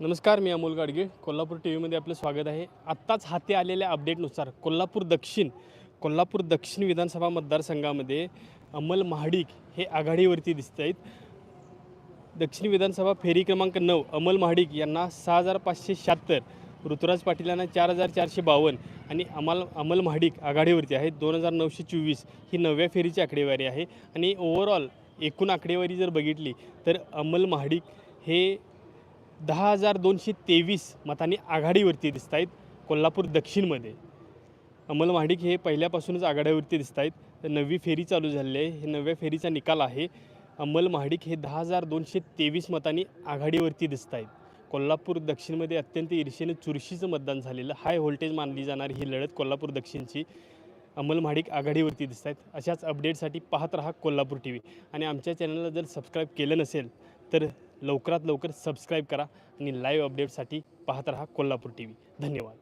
नमस्कार मी अमोल गाडगे. कोल्हापूर टी व्हीमध्ये आपलं स्वागत आहे. आत्ताच हाती आलेल्या अपडेटनुसार कोल्हापूर दक्षिण कोल्हापूर दक्षिण विधानसभा मतदारसंघामध्ये अमल महाडिक हे आघाडीवरती दिसत आहेत दक्षिण विधानसभा फेरी क्रमांक नऊ अमल महाडिक यांना सहा हजार पाचशे शहात्तर ऋतुराज पाटील यांना चार हजार चारशे बावन्न आणि अमल अमल महाडिक आघाडीवरती आहेत. दोन हजार नऊशे चोवीस ही नवव्या फेरीची आकडेवारी आहे. आणि ओव्हरऑल एकूण आकडेवारी जर बघितली तर अमल महाडिक हे दहा हजार दोनशे तेवीस मतांनी आघाडीवरती दिसत आहेत कोल्हापूर दक्षिणमध्ये. अमल महाडिक हे पहिल्यापासूनच आघाडीवरती दिसत आहेत. तर नववी फेरी चालू झालेली आहे. हे नवव्या फेरीचा निकाल आहे. अमल महाडिक हे दहा हजार दोनशे तेवीस मतांनी आघाडीवरती दिसत आहेत. कोल्हापूर दक्षिणमध्ये अत्यंत ईर्षेने चुरशीचं मतदान झालेलं हाय व्होल्टेज मानली जाणारी ही लढत कोल्हापूर दक्षिणची. अमल महाडिक आघाडीवरती दिसत आहेत अशाच अपडेटसाठी पाहत राहा कोल्हापूर टी व्ही आणि आमच्या चॅनलला जर सबस्क्राईब केलं नसेल तर लवकरात लवकर सबस्क्राईब करा आणि लाईव्ह अपडेटसाठी पाहत राहा कोल्हापूर टी व्ही धन्यवाद.